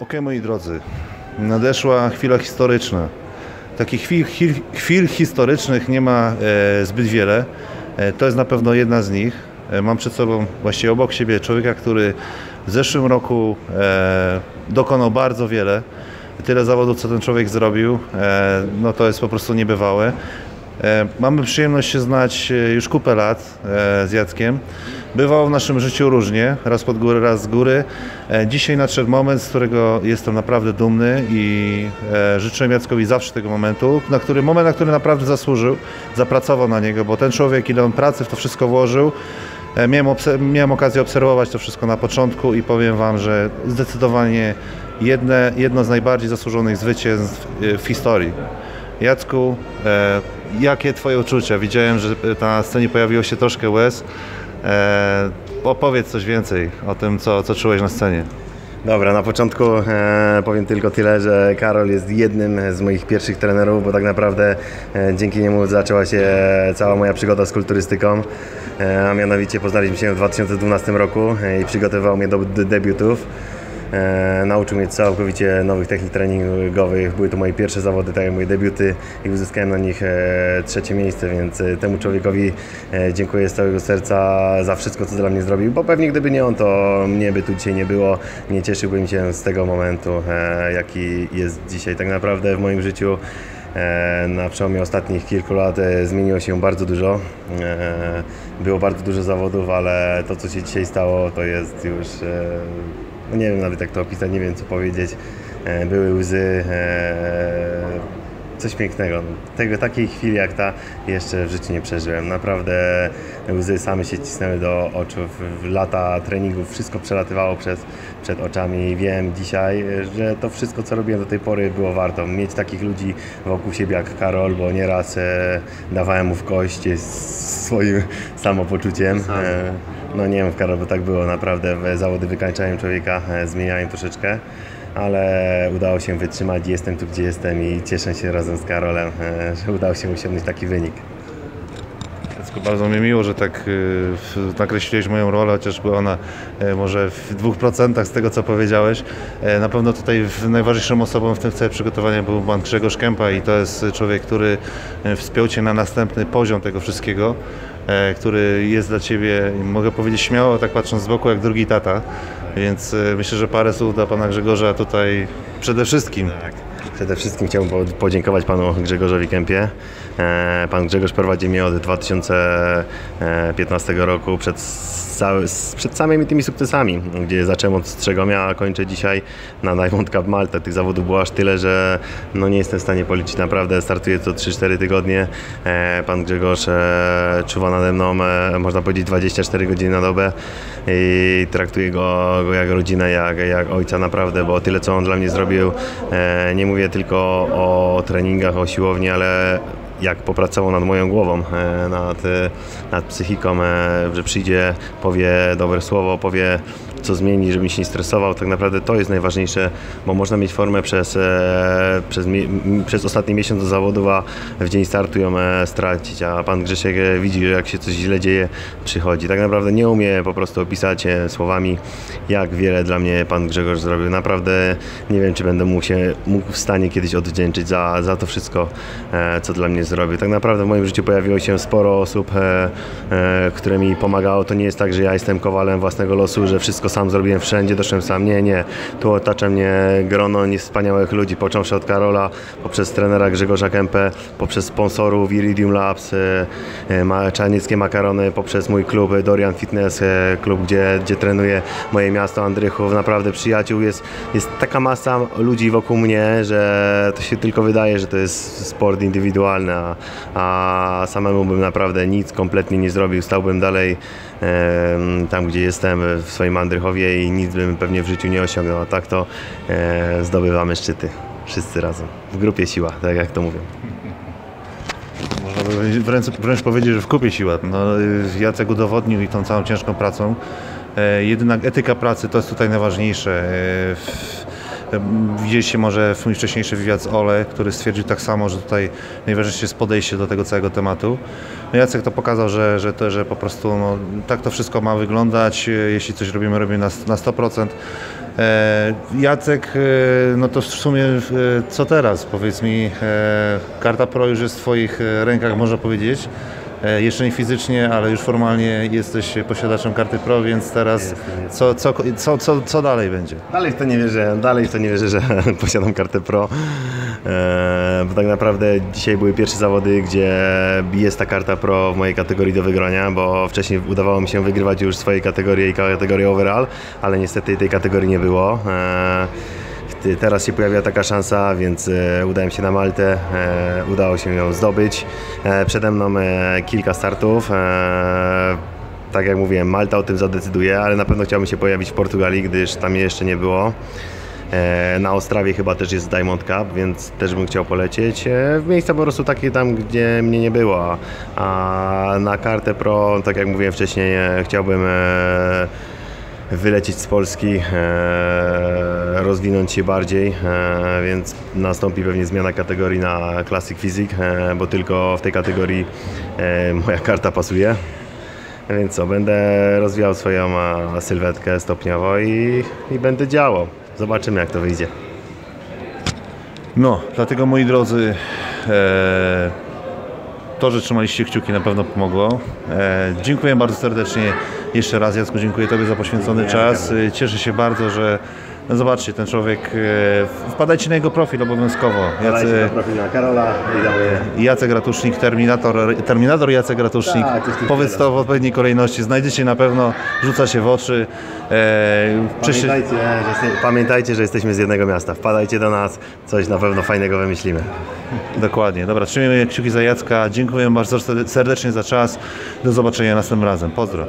Okej, moi drodzy, nadeszła chwila historyczna. Takich chwil, chwil, chwil historycznych nie ma e, zbyt wiele. E, to jest na pewno jedna z nich. E, mam przed sobą, właściwie obok siebie, człowieka, który w zeszłym roku e, dokonał bardzo wiele. Tyle zawodów, co ten człowiek zrobił, e, no to jest po prostu niebywałe. E, Mamy przyjemność się znać e, już kupę lat e, z Jackiem. Bywało w naszym życiu różnie, raz pod górę, raz z góry. Dzisiaj nadszedł moment, z którego jestem naprawdę dumny i życzę Jackowi zawsze tego momentu, na który, moment, na który naprawdę zasłużył, zapracował na niego, bo ten człowiek, ile on pracy w to wszystko włożył, Miałem, miałem okazję obserwować to wszystko na początku i powiem Wam, że zdecydowanie jedne, jedno z najbardziej zasłużonych zwycięstw w historii. Jacku, jakie Twoje uczucia? Widziałem, że na scenie pojawiło się troszkę łez. E, opowiedz coś więcej o tym, co, co czułeś na scenie. Dobra, na początku e, powiem tylko tyle, że Karol jest jednym z moich pierwszych trenerów, bo tak naprawdę e, dzięki niemu zaczęła się cała moja przygoda z kulturystyką. E, a mianowicie poznaliśmy się w 2012 roku e, i przygotowywał mnie do d- debiutów. E, nauczył mnie całkowicie nowych technik treningowych. Były to moje pierwsze zawody, tak jak moje debiuty i uzyskałem na nich e, trzecie miejsce, więc e, temu człowiekowi dziękuję z całego serca za wszystko, co dla mnie zrobił, bo pewnie gdyby nie on, to mnie by tu dzisiaj nie było. Nie cieszyłbym się z tego momentu, jaki jest dzisiaj. Tak naprawdę w moim życiu Na przełomie ostatnich kilku lat zmieniło się bardzo dużo. Było bardzo dużo zawodów, ale to, co się dzisiaj stało, to jest już. No Nie wiem nawet jak to opisać, nie wiem co powiedzieć. E, Były łzy. e, Coś pięknego. Tego, takiej chwili jak ta jeszcze w życiu nie przeżyłem. Naprawdę łzy same się cisnęły do oczu. W, lata treningów wszystko przelatywało przez, przed oczami i wiem dzisiaj, że to wszystko co robiłem do tej pory było warto. Mieć takich ludzi wokół siebie jak Karol, bo nieraz e, dawałem mu w kość z swoim samopoczuciem. E, no nie wiem, Karol, bo tak było naprawdę. w- Zawody wykańczają człowieka, e, zmieniają troszeczkę ale udało się wytrzymać, jestem tu gdzie jestem i cieszę się razem z Karolem, e, że udało się osiągnąć taki wynik. Bardzo mi miło, że tak y, nakreśliłeś moją rolę, chociaż była ona e, może w dwóch procentach z tego, co powiedziałeś. E, Na pewno tutaj najważniejszą osobą w tym całym przygotowaniu był pan Grzegorz Kępa i to jest człowiek, który e, wspiął Cię na następny poziom tego wszystkiego, który jest dla Ciebie, mogę powiedzieć śmiało, tak patrząc z boku, jak drugi tata. Więc myślę, że parę słów dla pana Grzegorza tutaj przede wszystkim. Przede wszystkim chciałbym po- podziękować panu Grzegorzowi Kępie. E, Pan Grzegorz prowadzi mnie od 2015 roku przed, cały, przed samymi tymi sukcesami, gdzie zacząłem od Strzegomia, a kończę dzisiaj na Diamond Cup Malta. Tych zawodów było aż tyle, że no nie jestem w stanie policzyć. Naprawdę startuję co 3-4 tygodnie. E, Pan Grzegorz e, czuwa nade mną, e, można powiedzieć 24 godziny na dobę i traktuję go, go jak rodzinę, jak, jak ojca naprawdę, bo tyle co on dla mnie zrobił, nie mówię tylko o treningach, o siłowni, ale jak popracował nad moją głową, e, nad, e, nad psychiką, e, że przyjdzie, powie dobre słowo, powie co zmieni, żebym się nie stresował. Tak naprawdę to jest najważniejsze, bo można mieć formę przez, e, przez, przez ostatni miesiąc do zawodów, a w dzień startu ją e, stracić, a pan Grzesiek e, widzi, że jak się coś źle dzieje, przychodzi. Tak naprawdę nie umie po prostu opisać słowami, jak wiele dla mnie pan Grzegorz zrobił. Naprawdę nie wiem, czy będę mu się mógł w stanie kiedyś odwdzięczyć za, za to wszystko, co dla mnie zrobił. Tak naprawdę w moim życiu pojawiło się sporo osób, które mi pomagało. To nie jest tak, że ja jestem kowalem własnego losu, że wszystko sam zrobiłem wszędzie, doszedłem sam. Nie, nie. Tu otacza mnie grono niewspaniałych ludzi, począwszy od Karola, poprzez trenera Grzegorza Kępę, poprzez sponsorów Iridium Labs, e, ma- Czarnieckie Makarony, poprzez mój klub Dorian Fitness, e, klub, gdzie, gdzie trenuję moje miasto Andrychów. Naprawdę przyjaciół jest, jest taka masa ludzi wokół mnie, że to się tylko wydaje, że to jest sport indywidualny, a, a samemu bym naprawdę nic kompletnie nie zrobił. Stałbym dalej tam, gdzie jestem, w swoim Andrychowie i nic bym pewnie w życiu nie osiągnął. A tak to e, zdobywamy szczyty. Wszyscy razem. W grupie siła, tak jak to mówią. Można by wręcz, wręcz powiedzieć, że w kupie siła. No, y, Jacek udowodnił i tą całą ciężką pracą. E, jednak etyka pracy to jest tutaj najważniejsze. Widzieliście może mój wcześniejszy wywiad z Ole, który stwierdził tak samo, że tutaj najważniejsze jest podejście do tego całego tematu. No Jacek to pokazał, że, że, to, że po prostu no, tak to wszystko ma wyglądać. Jeśli coś robimy, robimy na, na 100%. E, Jacek, e, no to w sumie e, co teraz? Powiedz mi, karta Pro już jest w Twoich rękach, można powiedzieć. E, Jeszcze nie fizycznie, ale już formalnie jesteś posiadaczem karty Pro, więc teraz co, co, co, co, co dalej będzie? Dalej w to nie wierzę, dalej w to nie wierzę, że posiadam kartę pro, e, bo tak naprawdę dzisiaj były pierwsze zawody, gdzie jest ta karta pro w mojej kategorii do wygrania, bo wcześniej udawało mi się wygrywać już swojej kategorii i kategorii overall, ale niestety tej kategorii nie było. Teraz się pojawiła taka szansa, więc e, udałem się na Maltę, e, udało się ją zdobyć. E, przede mną kilka startów. Tak jak mówiłem, Malta o tym zadecyduje, ale na pewno chciałbym się pojawić w Portugalii, gdyż tam jeszcze nie było. Na Ostrawie chyba też jest Diamond Cup, więc też bym chciał polecieć. W miejsca po prostu takie tam, gdzie mnie nie było. A na kartę pro, tak jak mówiłem wcześniej, chciałbym wylecieć z Polski, rozwinąć się bardziej, e, więc nastąpi pewnie zmiana kategorii na Classic Physique, e, bo tylko w tej kategorii e, moja karta pasuje. Więc co, będę rozwijał swoją sylwetkę stopniowo i, i będę działał. Zobaczymy jak to wyjdzie. No, dlatego moi drodzy, e, to, że trzymaliście kciuki na pewno pomogło. E, dziękuję bardzo serdecznie jeszcze raz Jacku, dziękuję Tobie za poświęcony czas. Cieszę się bardzo, że no zobaczcie, ten człowiek, e, wpadajcie na jego profil obowiązkowo. Jacy, profila Karola i. Jacek Ratusznik, Terminator, Terminator Jacek Ratusznik. Tak, coś w tym Powiedz stylu. to w odpowiedniej kolejności, znajdziecie na pewno, rzuca się w oczy. E, Pamiętajcie że, jeste- pamiętajcie, że jesteśmy z jednego miasta. Wpadajcie do nas, coś na pewno fajnego wymyślimy. Dokładnie. Dobra, trzymajmy kciuki za Jacka. Dziękuję bardzo serdecznie za czas. Do zobaczenia następnym razem. Pozdro.